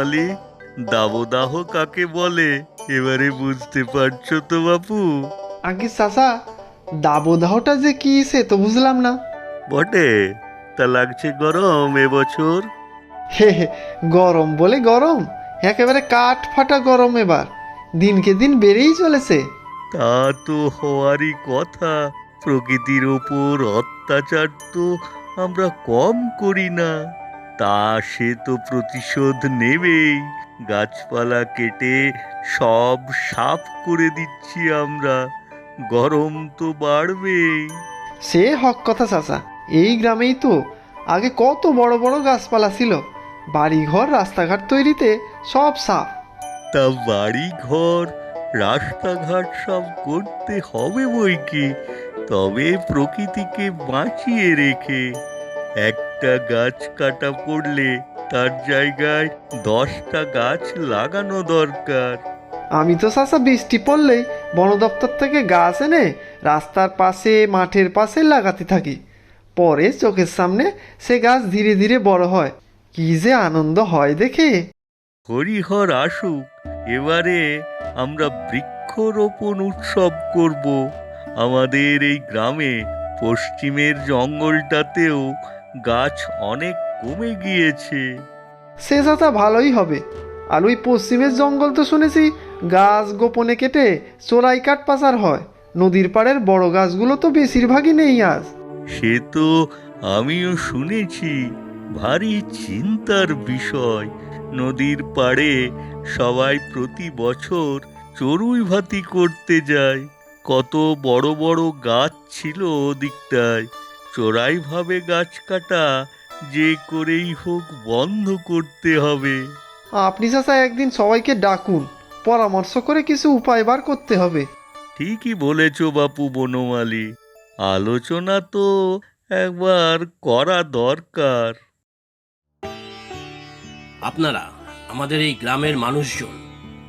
বনমালী দাবদাহ কাকে বলে? এবারে বুঝতে পারছ তো বাপু? আগে চাচা দাবদাহটা যে কি সে তো বুঝলাম না। বটে তা লাগছে গরম এবছর হে হে গরম বলে গরম একেবারে কাঠ ফাটা গরম এবার দিনকে দিন বেড়েই চলেছে। তা তো হওয়ারই কথা প্রকৃতির ওপর অত্যাচার তো আমরা কম করি না। তা সে তো প্রতিশোধ নেবেই। গাছপালা কেটে সব সাফ করে দিচ্ছি আমরা। গরম তো বাড়বেই। সে হক কথা চাচা। এই গ্রামেই তো আগে কত বড় বড় গাছপালা ছিল। বাড়িঘর রাস্তাঘাট তৈরিতে সব সাফ। তা বাড়ি ঘর রাস্তাঘাট সব করতে হবে বই কি তবে প্রকৃতিকে বাঁচিয়ে রেখে। একটা গাছ কাটা পড়লে তার জায়গায় দশটা গাছ লাগানো দরকার। আমি তো চাচা বৃষ্টি পড়লেই বন দপ্তর থেকে গাছ এনে রাস্তার পাশে মাঠের পাশে লাগাতে থাকি। পরে চোখের সামনে সে গাছ ধীরে ধীরে বড় হয়। কি যে আনন্দ হয় দেখে। হরিহর আসুক এবারে আমরা বৃক্ষরোপণ উৎসব করব। আমাদের এই গ্রামে পশ্চিমের জঙ্গলটাতেও গাছ অনেক কমে গিয়েছে। সে চাচা ভালোই হবে। আর ওই পশ্চিমের জঙ্গল তো শুনেছি গাছ গোপনে কেটে চোরাই কাঠ পাচার হয়। নদীর পাড়ের বড় গাছগুলো তো বেশিরভাগই নেই আজ। সে তো আমিও শুনেছি ভারী চিন্তার বিষয়। নদীর পাড়ে সবাই প্রতি বছর চড়ুই ভাতি করতে যায়। কত বড় বড় গাছ ছিল ওদিকটায়। চোরাইভাবে গাছ কাটা যে করেই হোক বন্ধ করতে হবে। আপনি চাচা একদিন সবাইকে ডাকুন পরামর্শ করে কিছু উপায় বার করতে হবে। ঠিকই বলেছ বাপু বনমালী। আলোচনা তো একবার করা দরকার। আপনারা আমাদের এই গ্রামের মানুষজন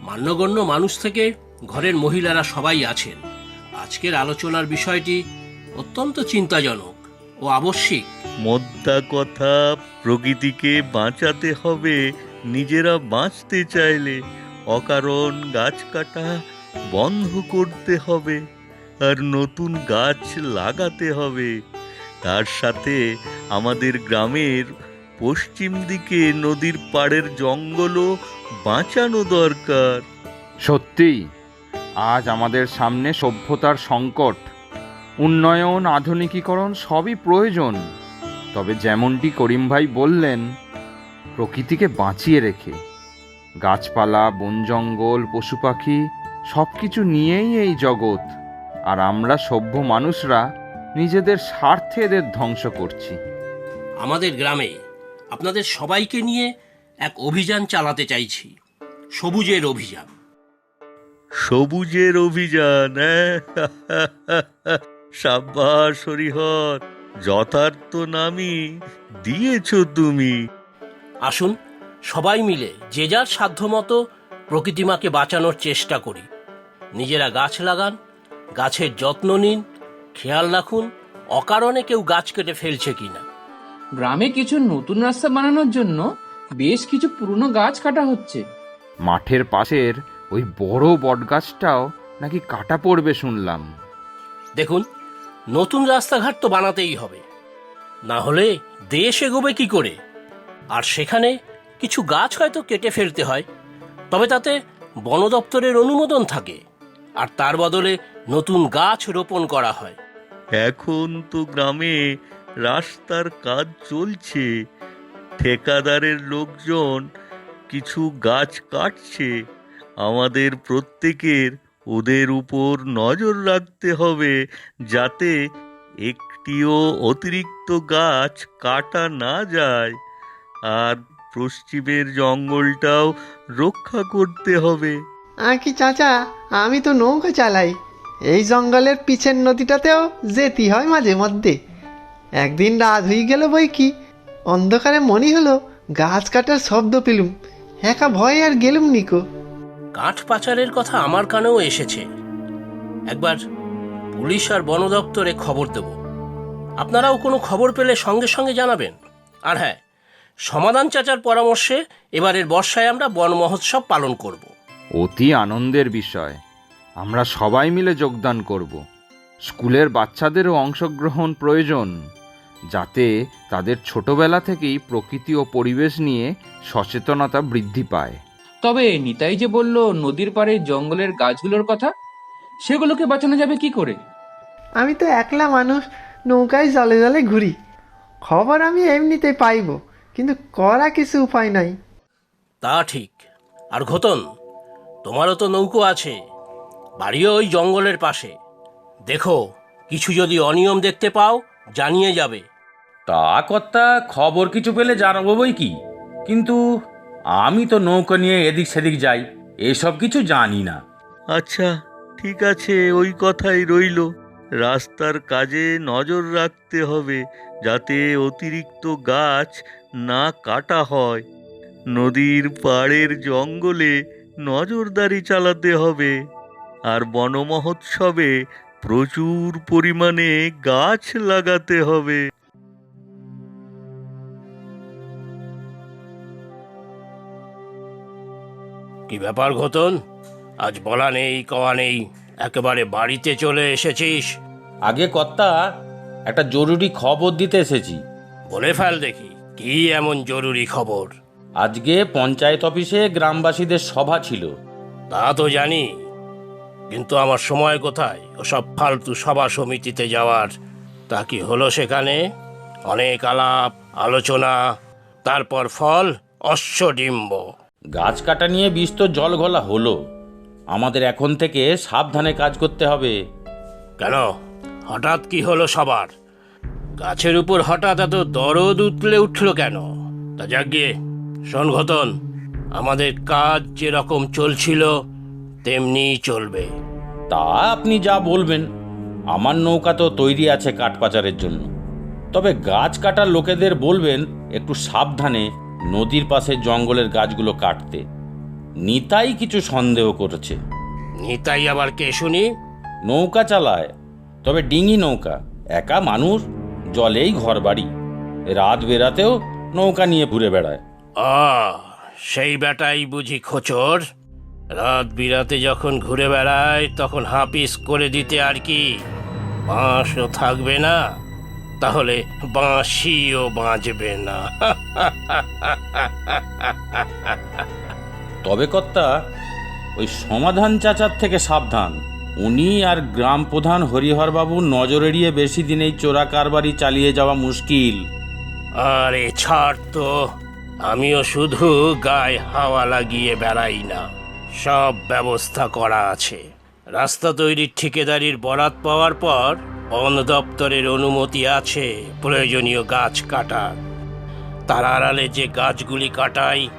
মান্যগণ্য মানুষ থেকে ঘরের মহিলারা সবাই আছেন। আজকের আলোচনার বিষয়টি অত্যন্ত চিন্তাজনক। ও আবশ্যিক। মোদ্দা কথা প্রকৃতিকে বাঁচাতে হবে নিজেরা বাঁচতে চাইলে অকারণ গাছ কাটা বন্ধ করতে হবে আর নতুন গাছ লাগাতে হবে। তার সাথে আমাদের গ্রামের পশ্চিম দিকে নদীর পাড়ের জঙ্গলও বাঁচানো দরকার। সত্যি আজ আমাদের সামনে সভ্যতার সংকট। উন্নয়ন আধুনিকীকরণ সবই প্রয়োজন। তবে যেমনটি করিম ভাই বললেন প্রকৃতিকে বাঁচিয়ে রেখে গাছপালা বন জঙ্গল পশু পাখি সব কিছু নিয়েই এই জগৎ আর আমরা সভ্য মানুষরা নিজেদের স্বার্থে এদের ধ্বংস করছি। আমাদের গ্রামে আপনাদের সবাইকে নিয়ে এক অভিযান চালাতে চাইছি সবুজের অভিযান। সবুজের অভিযান হ্যাঁ? সাব্বাস হরিহর যথার্থ নামই দিয়েছ তুমি। আসুন সবাই মিলে যে যার সাধ্যমতো প্রকৃতিমাকে বাঁচানোর চেষ্টা করি। নিজেরা গাছ লাগান গাছের যত্ন নিন খেয়াল রাখুন অকারণে কেউ গাছ কেটে ফেলছে কিনা। গ্রামে কিছু নতুন রাস্তা বানানোর জন্য বেশ কিছু পুরনো গাছ কাটা হচ্ছে। মাঠের পাশের ওই বড় বটগাছটাও নাকি কাটা পড়বে শুনলাম। দেখুন নতুন রাস্তাঘাট তো বানাতেই হবে। না হলে দেশ এগোবে কি করে? আর সেখানে কিছু গাছ হয়তো কেটে ফেলতে হয়, তবে তাতে বন দপ্তরের অনুমোদন থাকে, আর তার বদলে নতুন গাছ রোপণ করা হয়। এখন তো গ্রামে রাস্তার কাজ চলছে, ঠিকাদারের লোকজন কিছু গাছ কাটছে, আমাদের প্রত্যেকের ওদের উপর নজর রাখতে হবে যাতে একটিও অতিরিক্ত গাছ কাটা না যায়। আর পশ্চিমের জঙ্গলটাও রক্ষা করতে হবে। আর কি চাচা, আমি তো নৌকা চালাই। এই জঙ্গলের পিছের নদীটাতেও যেতে হয় মাঝে মধ্যে। একদিন রাত হয়ে গেল বই কি? অন্ধকারে মনে হলো গাছ কাটার শব্দ পেলুম। একা ভয়ে আর গেলুম নিকো কাঠ পাচারের কথা আমার কানেও এসেছে। একবার পুলিশ আর বন দপ্তরে খবর দেব। আপনারাও কোনো খবর পেলে সঙ্গে সঙ্গে জানাবেন। আর হ্যাঁ সমাধান চাচার পরামর্শে এবারের বর্ষায় আমরা বন মহোৎসব পালন করব। অতি আনন্দের বিষয়। আমরা সবাই মিলে যোগদান করব। স্কুলের বাচ্চাদেরও অংশগ্রহণ প্রয়োজন, যাতে তাদের ছোটবেলা থেকেই প্রকৃতি ও পরিবেশ নিয়ে সচেতনতা বৃদ্ধি পায়। তবে নিতাই যে বলল নদীর পাড়ে জঙ্গলের গাছগুলোর কথা সেগুলোকে বাঁচানো যাবে কি করে? আমি তো একলা মানুষ নৌকায় জলে জলে ঘুরি। খবর আমি এমনিতে পাইব কিন্তু করা কিছু উপায় নাই। তা ঠিক। আর ঘতন তোমারও তো নৌকো আছে বাড়িও ওই জঙ্গলের পাশে। দেখো কিছু যদি অনিয়ম দেখতে পাও জানিয়ে যাবে। তা কর্তা খবর কিছু পেলে জানাব বই কি? কিন্তু আমি তো নৌকা নিয়ে এদিক সেদিক যাই, এসব কিছু জানি না। আচ্ছা ঠিক আছে, ওই কথাই রইল। রাস্তার কাজে নজর রাখতে হবে, যাতে অতিরিক্ত গাছ না কাটা হয়। নদীর পাড়ের জঙ্গলে নজরদারি চালাতে হবে। আর বনমহোৎসবে প্রচুর পরিমাণে গাছ লাগাতে হবে। কি ব্যাপার ঘতন? আজ বলা নেই কওয়া নেই। একেবারে বাড়িতে চলে এসেছিস। আগে কর্তা একটা জরুরি খবর দিতে এসেছি। বলে ফেল দেখি কি এমন জরুরি খবর? আজকে পঞ্চায়েত অফিসে গ্রামবাসীদের সভা ছিল। তা তো জানি কিন্তু আমার সময় কোথায়? ওসব ফালতু সভা সমিতিতে যাওয়ার। তা কি হলো সেখানে? অনেক আলাপ আলোচনা তারপর ফল অশ্বডিম্ব। গাছ কাটা নিয়ে বিস্তর জল ঘোলা হলো। আমাদের এখন থেকে সাবধানে কাজ করতে হবে। কেন? হঠাৎ কি হলো সবার? গাছের উপর হঠাৎ এত দরদ উতলে উঠল কেন? তা যাক গিয়ে শোন ঘতন আমাদের কাজ যেরকম চলছিল তেমনিই চলবে। তা আপনি যা বলবেন আমার নৌকা তো তৈরি আছে কাঠ পাচারের জন্য। তবে গাছ কাটার লোকেদের বলবেন একটু সাবধানে নদীর পাশে জঙ্গলের গাছগুলো কাটতে। নিতাই কিছু সন্দেহ করেছে। নিতাই আবার কে শুনি? নৌকা চালায় তবে ডিঙি নৌকা একা মানুষ জলেই ঘর বাড়ি রাত বেরাতেও নৌকা নিয়ে ঘুরে বেড়ায়। আ সেই বেটাই বুঝি খোচর? রাত বিরাতে যখন ঘুরে বেড়ায় তখন হাপিস করে দিতে আর কি? বাঁশও থাকবে না। তাহলে বাঁশিও বাঁচবে না। তবে কর্তা ওই সমাধান চাচার থেকে সাবধান। উনি আর গ্রাম প্রধান হরিহরবাবু নজর এড়িয়ে বেশি দিন এই চোরা কারবারি চালিয়ে যাওয়া মুশকিল। আরে ছাড় তো আমিও শুধু গায়ে হাওয়া লাগিয়ে বেড়াই না। সব ব্যবস্থা করা আছে। রাস্তা তৈরির ঠিকাদারির বরাত পাওয়ার পর বন দপ্তরের অনুমতি আছে প্রয়োজনীয় গাছ কাটা। তার আড়ালে যে গাছগুলি কাটাই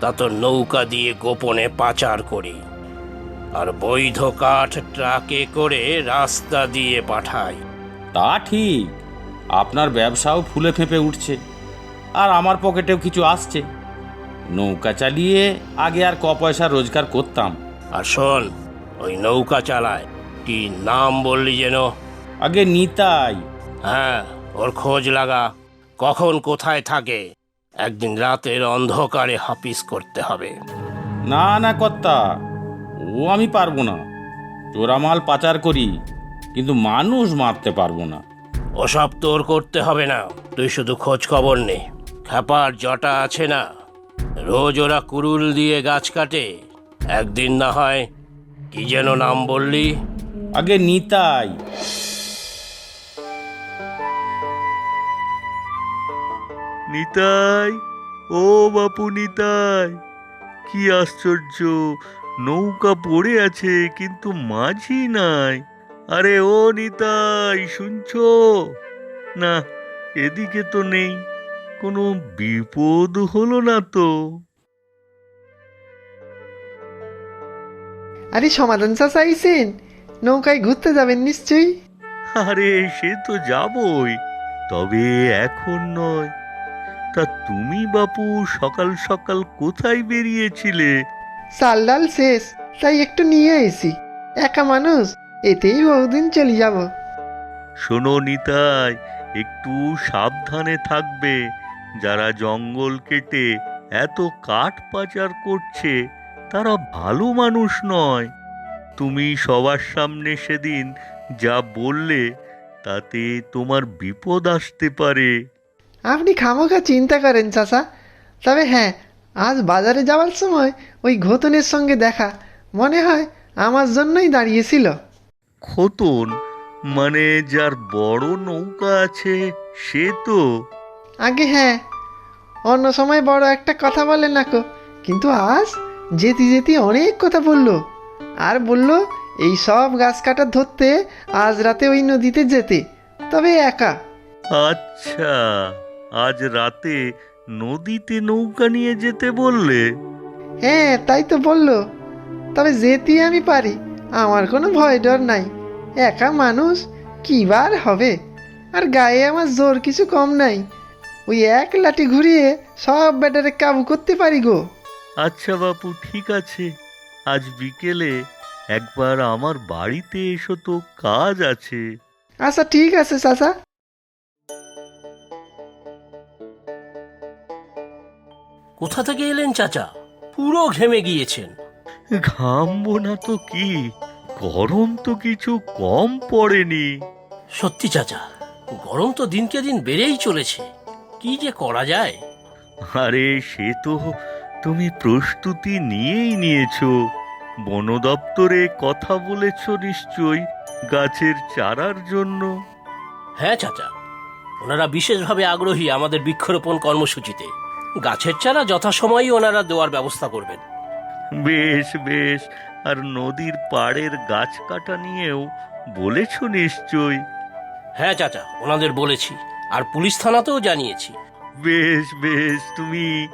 তা তো নৌকা দিয়ে গোপনে পাচার করি। আর বৈধ কাঠ ট্রাকে করে রাস্তা দিয়ে পাঠাই। তা ঠিক আপনার ব্যবসাও ফুলে ফেঁপে উঠছে আর আমার পকেটেও কিছু আসছে। নৌকা চালিয়ে আগে আর ক পয়সা রোজগার করতাম। আর শোন ওই নৌকা চালায় কি নাম বললি যেন? আগে নিতাই। হ্যাঁ ওর খোঁজ লাগা। কখন কোথায় থাকে? একদিন রাতের অন্ধকারে হাপিস করতে হবে। না না কর্তা। ও আমি পারব না। চোরামাল পাচার করি কিন্তু মানুষ মারতে পারব না। ওসব তোর করতে হবে না। তুই শুধু খোঁজ খবর নে। খ্যাপার জটা আছে না। রোজ ওরা কুরুল দিয়ে গাছ কাটে। একদিন না হয় কি যেন নাম বললি? আগে নিতাই। নিতাই ও বাপু নিতাই কি আশ্চর্য নৌকা পড়ে আছে কিন্তু মাঝি নাই। আরে ও নিতাই শুনছ? না এদিকে তো নেই কোনো বিপদ হলো না তো। আরে সমাধান চাচা আইসেন নৌকায় ঘুরতে যাবেন নিশ্চয়ই? আরে সে তো যাবই তবে এখন নয়। তা তুমি বাপু সকাল সকাল কোথায় বেরিয়েছিলে? চাল ডাল শেষ তাই একটু নিয়ে এসি। একা মানুষ এতেই বহুদিন চলে যাব। শোনো নিতাই একটু সাবধানে থাকবে। যারা জঙ্গল কেটে এত কাঠ পাচার করছে তারা ভালো মানুষ নয়। তুমি সবার সামনে সেদিন যা বললে তাতে তোমার বিপদ আসতে পারে। আপনি খামোখা চিন্তা করেন চাচা। তবে হ্যাঁ আজ বাজারে যাওয়ার সময় ওই ঘতনের সঙ্গে দেখা মনে হয় আমার জন্যই দাঁড়িয়েছিল। খোতন মানে যার বড় নৌকা আছে সে তো? আগে হ্যাঁ অন্য সময় বড় একটা কথা বলে না কো। কিন্তু আজ যেতে যেতে অনেক কথা বলল। আর বলল এই সব গাছ কাটা ধরতে আজ রাতে ওই নদীতে যেতে তবে একা। আচ্ছা। আজ রাতে নদীতে নৌকা নিয়ে যেতে বললে। হ্যাঁ তাই তো বলল। তবে যেতে আমি পারি আমার কোনো ভয় ডর নাই। একা মানুষ কি বার হবে? আর গায়ে আমার জোর কিছু কম নাই। ওই এক লাঠি ঘুরিয়ে সব ব্যাটারে কাবু করতে পারি গো। আচ্ছা বাপু ঠিক আছে। আজ বিকেলে একবার আমার বাড়িতে এসো তো কাজ আছে। আচ্ছা ঠিক আছে চাচা। কোথা থেকে এলেন চাচা? পুরো ঘেমে গিয়েছেন। ঘামবো না তো কি? গরম তো কিছু কম পড়েনি। সত্যি চাচা গরম তো দিনকে দিন বেড়েই চলেছে। কি যে করা যায়? আরে সে তো তুমি প্রস্তুতি নিয়েই নিয়েছো। বন দপ্তরে কথা বলেছ নিশ্চয়ই গাছের চারার জন্য। হ্যাঁ চাচা ওনারা বিশেষভাবে আগ্রহী আমাদের বৃক্ষরোপণ কর্মসূচিতে। গাছের চারা যথাসময়ই ওনারা দেওয়ার ব্যবস্থা করবেন। বেশ বেশ। আর নদীর পাড়ের গাছ কাটা নিয়েও বলেছ নিশ্চয়ই? হ্যাঁ চাচা ওনাদের বলেছি। আর পুলিশ থানাতেও জানিয়েছি। বেশ বেশ তুমি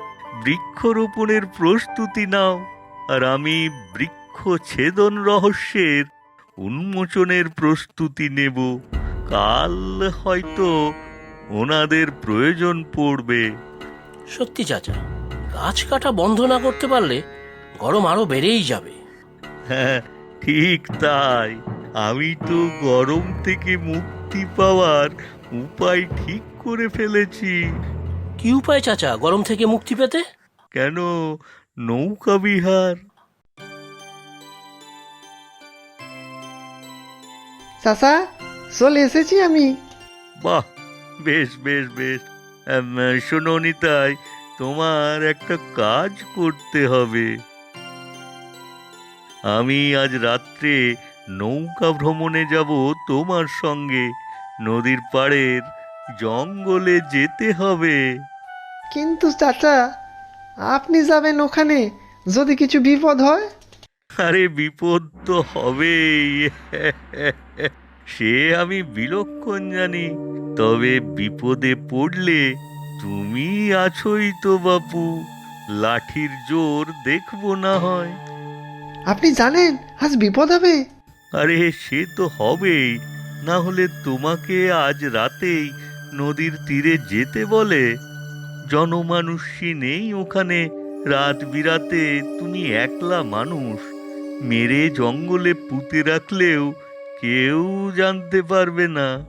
বৃক্ষরোপণের প্রস্তুতি নাও। আর আমি বৃক্ষ ছেদন রহস্যের উন্মোচনের প্রস্তুতি নেব। কাল হয়তো ওনাদের প্রয়োজন পড়বে। সত্যি চাচা গাছ কাটা বন্ধ না করতে পারলে গরম আরও বেড়েই যাবে। হ্যাঁ ঠিক তাই। আমি তো গরম থেকে মুক্তি পাওয়ার উপায় ঠিক করে ফেলেছি। কি উপায় চাচা গরম থেকে মুক্তি পেতে? কেন? নৌকা বিহার। চাচা চলে এসেছি আমি। বাহ বেশ বেশ বেশ। শোনো নিতাই তোমার একটা কাজ করতে হবে। আমি আজ রাত্রে নৌকা ভ্রমণে যাব তোমার সঙ্গে। নদীর পাড়ের জঙ্গলে যেতে হবে। কিন্তু চাচা আপনি যাবেন ওখানে যদি কিছু বিপদ হয়? আরে বিপদ তো হবেই। সে আমি বিলক্ষণ জানি তবে বিপদে পড়লে তুমি আছোই তো বাপু লাঠির জোর দেখব না হয়। আপনি জানেন আজ বিপদ হবে। আরে সে তো হবেই না হলে তোমাকে আজ রাতেই নদীর তীরে যেতে বলে। জনমানুষই নেই ওখানে রাত বিরাতে তুমি একলা মানুষ মেরে জঙ্গলে পুঁতে রাখলেও কেউ জানতে পারবে না।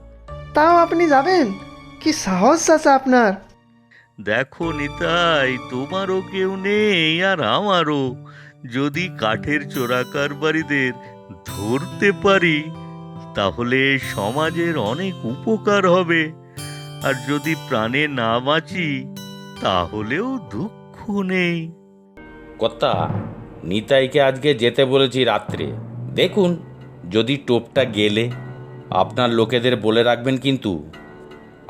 তাও আপনি যাবেন? কি সাহস আছে আপনার? দেখো নিতাই তোমারও কেউ নেই আর আমারও। যদি কাঠের চোরাকারবারীদের ধরতে পারি তাহলে সমাজের অনেক উপকার হবে। আর যদি প্রাণে না বাঁচি তাহলেও দুঃখ নেই। কর্তা নিতাইকে আজকে যেতে বলেছি রাত্রে। দেখুন। যদি টোপটা গেলে আপনার লোকেদের বলে রাখবেন কিন্তু।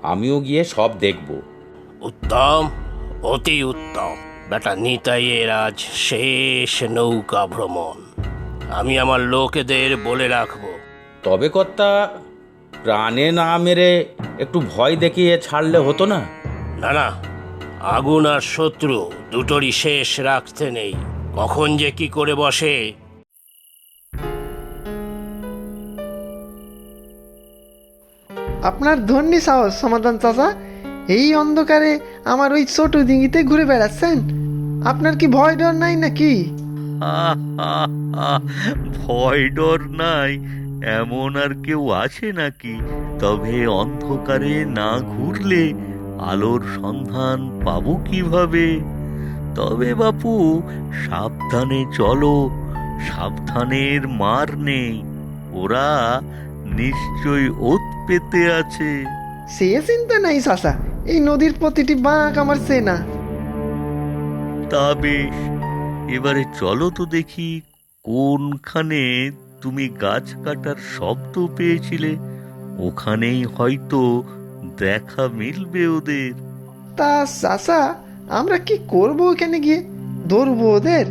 আমিও গিয়ে সব দেখব। উত্তম অতি উত্তম। বেটা নিতাইয়ের আজ শেষ নৌকা ভ্রমণ। আমি আমার লোকেদের বলে রাখব। তবে কর্তা প্রাণে না মেরে একটু ভয় দেখিয়ে ছাড়লে হতো না? না না আগুন আর শত্রু দুটোরই শেষ রাখতে নেই। কখন যে কি করে বসে আপনার ধন্যী সাহস, সমাধান চাচা। এই অন্ধকারে আমার ওই ছোট ডিঙিতে ঘুরে বেড়াচ্ছেন। আপনার কি ভয় ডর নাই নাকি? ভয় ডর নাই, এমন আর কেউ আছে নাকি? তবে অন্ধকারে না ঘুরলে আলোর সন্ধান পাবো কীভাবে? তবে বাপু, সাবধানে চলো, সাবধানের মার নেই। ওরা নিশ্চয় ওত পেতে আছে। সে চিন্তা নাই চাচা এই নদীর প্রতিটি বাঁক আমার চেনা। তা বেশ এবারে চলো তো দেখি কোনখানে তুমি গাছ কাটার শব্দ পেয়েছিলে। ওখানেই হয়তো দেখা মিলবে ওদের। তা চাচা আমরা কি করব ওখানে গিয়ে? ধরবো ওদের?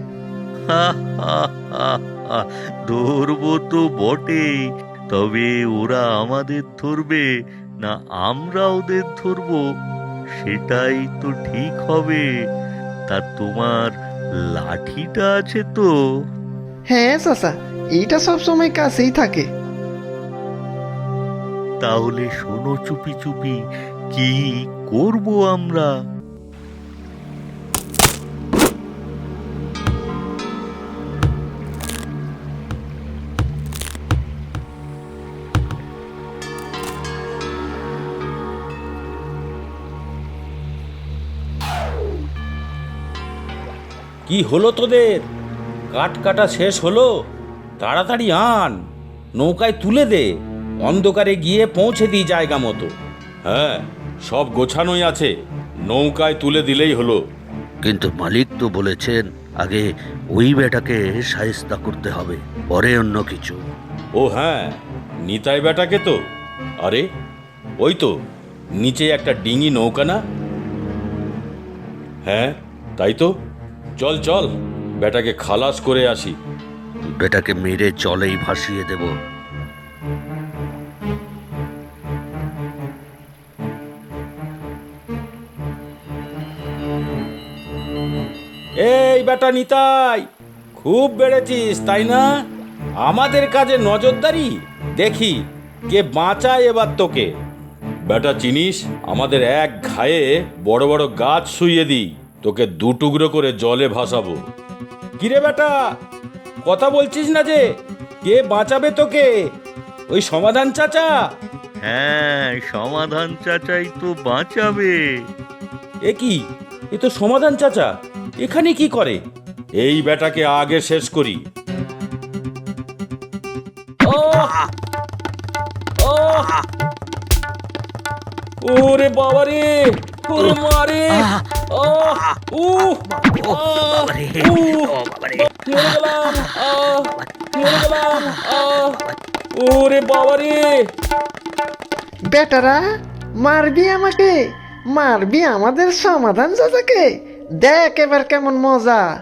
ধরবো তো বটেই। তবে ওরা আমাদের ধরবে না আমরা ওদের ধরবো সেটাই তো ঠিক হবে। তা তোমার লাঠিটা আছে তো? হ্যাঁ চাচা এইটা সবসময় কাছেই থাকে। তাহলে শোনো চুপি চুপি কি করব আমরা? কি হলো তোদের? কাঠ কাটা শেষ হলো? তাড়াতাড়ি আন। নৌকায় তুলে দে। অন্ধকারে গিয়ে পৌঁছে দিই জায়গা মতো। হ্যাঁ সব গোছানোই আছে। নৌকায় তুলে দিলেই হলো। কিন্তু মালিক তো বলেছেন আগে ওই বেটাকে সায়স্তা করতে হবে পরে অন্য কিছু। ও হ্যাঁ নিতাই বেটাকে তো। আরে ওই তো নিচে একটা ডিঙি নৌকা না? হ্যাঁ তাই তো। চল চল বেটাকে খালাস করে আসি। বেটাকে মেরে জলেই ভাসিয়ে দেব। এই বেটা নিতাই খুব বেড়েছিস তাই না? আমাদের কাজে নজরদারি? দেখি কে বাঁচায় এবার তোকে। বেটা চিনিস আমাদের এক ঘায়ে বড় বড় গাছ শুইয়ে দিই। তোকে দু টুকরো করে জলে ভাসাবো। কিরে বেটা কথা বলছিস না যে? কে বাঁচাবে তোকে? ওই সমাধান চাচা? হ্যাঁ সমাধান চাচাই তো বাঁচাবে। এ কি? এ তো সমাধান চাচা। এখানে কি করে? এই বেটাকে আগে শেষ করি। ওরে বাবা রে ওরে মারে! বেটারা, মারবি আমাকে, মারবি আমাদের সমাধান চাচাকে। দেখ এবার কেমন মজা।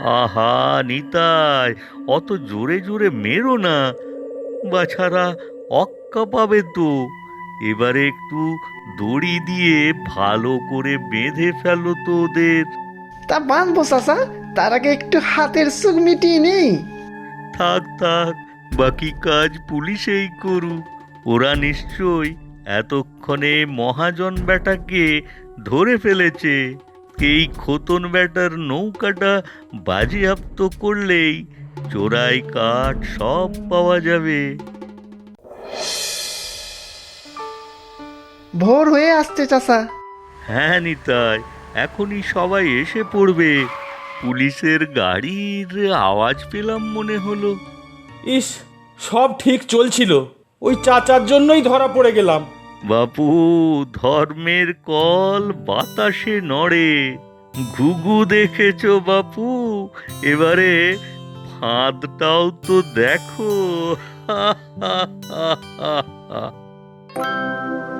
আহা, নিতাই, অত জোরে জোরে মেরো না। বাছারা, অক্কা পাবে তো। এবারে একটু দড়ি দিয়ে ভালো করে বেঁধে ফেলো তো ওদের। তা বাঁধবো চাচা। তার আগে একটু হাতের সুখ মিটিয়ে নেই। থাক থাক বাকি কাজ পুলিশেই করুক ওরা নিশ্চয় এতক্ষণে মহাজন বেটাকে ধরে ফেলেছে। এই খোতন বেটার নৌকাটা বাজেয়াপ্ত করলেই চোরাই কাঠ সব পাওয়া যাবে। ভোর হয়ে আসছে চাচা। হ্যাঁ নিতাই এখনই সবাই এসে পড়বে। পুলিশের গাড়ির আওয়াজ পেলাম মনে হলো। ইস সব ঠিক চলছিল। ওই চাচার জন্যই ধরা পড়ে গেলাম। বাপু ধর্মের কল বাতাসে নড়ে। ঘুঘু দেখেছ বাপু? এবারে ফাঁদটাও তো দেখো।